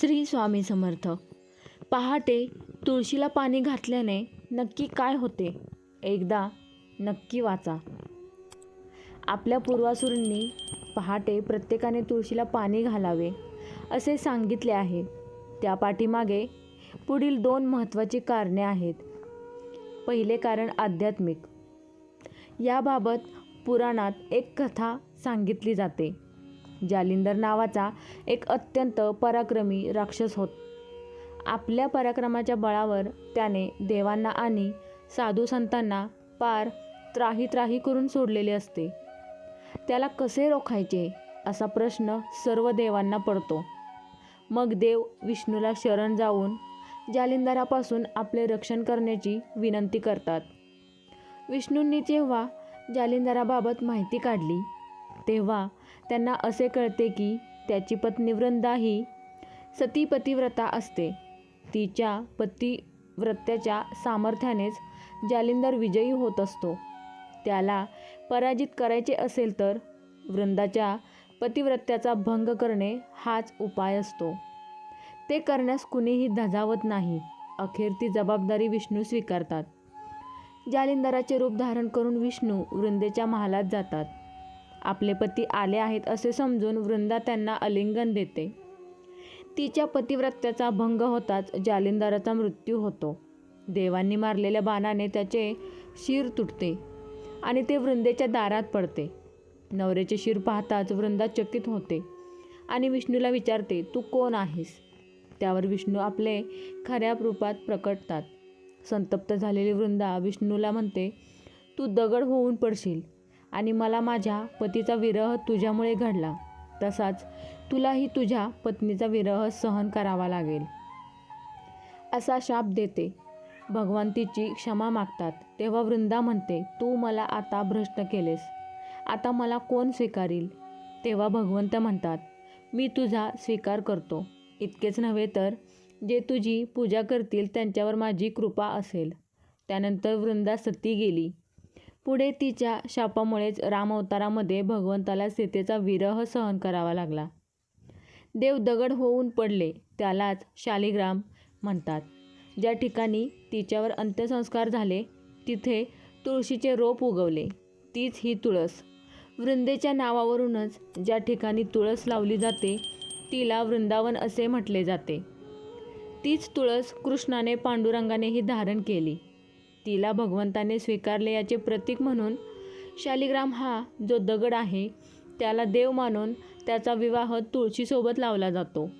श्री स्वामी समर्थ. पहाटे तुळशीला पाणी घातल्याने नक्की काय होते? एकदा नक्की वाचा. आपल्या पूर्वासुरींनी पहाटे प्रत्येकाने तुळशीला पाणी घालावे असे सांगितले आहे. त्या पाठीमागे पुढील दोन महत्त्वाची कारणे आहेत. पहिले कारण आध्यात्मिक. याबाबत पुराणात एक कथा सांगितली जाते. जालिंदर नावाचा एक अत्यंत पराक्रमी राक्षस होत. आपल्या पराक्रमाच्या बळावर त्याने देवांना आणि साधू संतांना पार त्राही त्राही करून सोडलेले असते. त्याला कसे रोखायचे असा प्रश्न सर्व देवांना पडतो. मग देव विष्णूला शरण जाऊन जालिंदरापासून आपले रक्षण करण्याची विनंती करतात. विष्णूंनी जेव्हा जालिंदराबाबत माहिती काढली तेव्हा त्यांना असे कळते की त्याची पत्नी वृंदा ही सती पतिव्रता असते. तिच्या पतिव्रत्याच्या सामर्थ्यानेच जालिंदर विजयी होत असतो. त्याला पराजित करायचे असेल तर वृंदाच्या पतिव्रत्याचा भंग करणे हाच उपाय असतो. ते करण्यास कुणीही धजावत नाही अखेर ती जबाबदारी विष्णू स्वीकारतात. जालिंदराचे रूप धारण करून विष्णू वृंदेच्या महालात जातात. आपले पती आले आहेत असे समजून वृंदा त्यांना आलिंगन देते. तिच्या पतिव्रत्याचा भंग होताच जालिंदाराचा मृत्यू होतो. देवांनी मारलेल्या बाणाने त्याचे शिर तुटते आणि ते वृंदेच्या दारात पडते. नवऱ्याचे शिर पाहताच वृंदा चकित होते आणि विष्णूला विचारते तू कोण आहेस? त्यावर विष्णू आपले खऱ्या रूपात प्रकटतात. संतप्त झालेली वृंदा विष्णूला म्हणते तू दगड होऊन पडशील. आणि मला माझ्या पतीचा विरह तुझ्यामुळे घडला. तसाच तुलाही तुझ्या पत्नीचा विरह सहन करावा लागेल. असा शाप देते. भगवान तिची क्षमा मागतात. तेव्हा वृंदा म्हणते तू मला आता भ्रष्ट केलेस. आता मला कोण स्वीकारील? तेव्हा भगवंत म्हणतात मी तुझा स्वीकार करतो. इतकेच नव्हे तर जे तुझी पूजा करतील त्यांच्यावर माझी कृपा असेल. त्यानंतर वृंदा सती गेली. पुढे तिच्या शापामुळेच रामावतारामध्ये भगवंताला सीतेचा विरह सहन करावा लागला. देव दगड होऊन पडले त्यालाच शालिग्राम म्हणतात. ज्या ठिकाणी तिच्यावर अंत्यसंस्कार झाले तिथे तुळशीचे रोप उगवले. तीच ही तुळस. वृंदेच्या नावावरूनच ज्या ठिकाणी तुळस लावली जाते तिला वृंदावन असे म्हटले जाते. तीच तुळस कृष्णाने पांडुरंगानेही धारण केली. तिला भगवंताने स्वीकारले याचे प्रतीक म्हणून शालिग्राम हा जो दगड आहे त्याला देव मानून त्याचा विवाह तुळशीसोबत लावला जातो.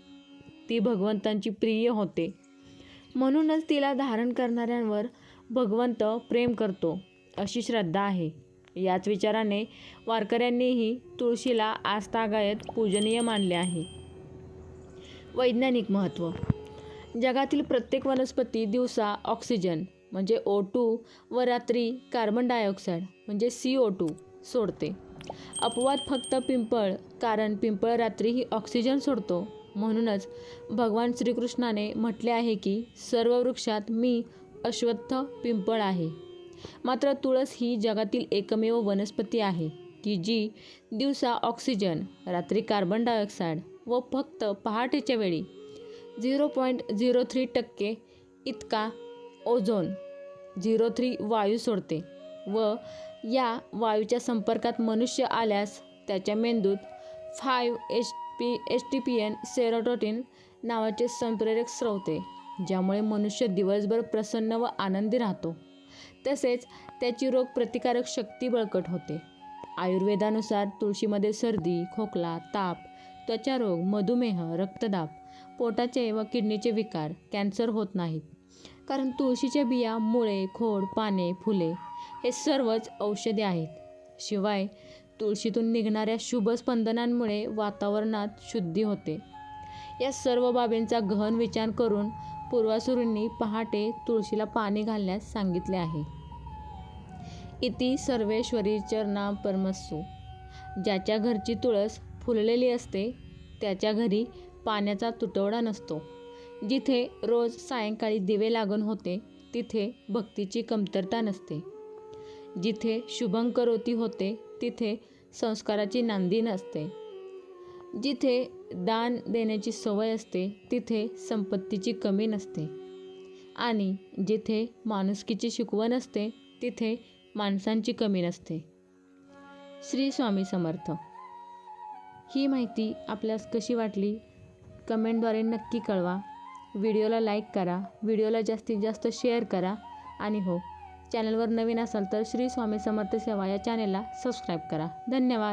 ती भगवंतांची प्रिय होते. म्हणूनच तिला धारण करणाऱ्यांवर भगवंत प्रेम करतो अशी श्रद्धा आहे. याच विचाराने वारकऱ्यांनीही तुळशीला आस्थागायत पूजनीय मानले आहे. वैज्ञानिक महत्त्व जगातील प्रत्येक वनस्पती दिवसा ऑक्सिजन म्हणजे ओ टू व रात्री कार्बन डायऑक्साईड म्हणजे सी ओ टू सोडते. अपवाद फक्त पिंपळ कारण पिंपळ रात्री ही ऑक्सिजन सोडतो. म्हणूनच भगवान श्रीकृष्णाने म्हटले आहे की सर्व वृक्षात मी अश्वत्थ पिंपळ आहे. मात्र तुळस ही जगातील एकमेव वनस्पती आहे की जी दिवसा ऑक्सिजन रात्री कार्बन डायऑक्साईड व फक्त पहाटेच्या वेळी झिरो पॉईंट झिरो थ्री टक्के इतका ओझोन झिरो थ्री वायू सोडते व या वायूच्या संपर्कात मनुष्य आल्यास त्याच्या मेंदूत five H P H T P N serotonin नावाचे संप्रेरक स्रवते ज्यामुळे मनुष्य दिवसभर प्रसन्न व आनंदी राहतो. तसेच त्याची रोगप्रतिकारक शक्ती बळकट होते. आयुर्वेदानुसार तुळशीमध्ये सर्दी खोकला ताप त्वचारोग मधुमेह रक्तदाब पोटाचे व किडनीचे विकार कॅन्सर होत नाहीत. कारण तुळशीच्या बिया मुळे खोड पाने फुले हे सर्वच औषधे आहेत. शिवाय तुळशीतून निघणाऱ्या शुभ स्पंदनांमुळे वातावरणात शुद्धी होते. या सर्व बाबींचा गहन विचार करून पूर्वासुरींनी पहाटे तुळशीला पाणी घालण्यास सांगितले आहे. इति सर्वेश्वरी चरणा परमस्सू. ज्याच्या घरची तुळस फुललेली असते त्याच्या घरी पाण्याचा तुटवडा नसतो. जिथे रोज सायंकाळी दिवे लागून होते तिथे भक्तीची कमतरता नसते. जिथे शुभंकरोती होते तिथे संस्काराची नांदी नसते. जिथे दान देण्याची सवय असते तिथे संपत्तीची कमी नसते. आणि जिथे माणुसकीची शिकवण असते तिथे माणसांची कमी नसते. श्री स्वामी समर्थ. ही माहिती आपल्यास कशी वाटली? कमेंटद्वारे नक्की कळवा. व्हिडिओला लाईक करा व्हिडिओला जास्तीत जास्त शेअर करा आणि हो चॅनलवर नवीन असाल तर श्री स्वामी समर्थ सेवा या चॅनेलला सबस्क्राईब करा. धन्यवाद.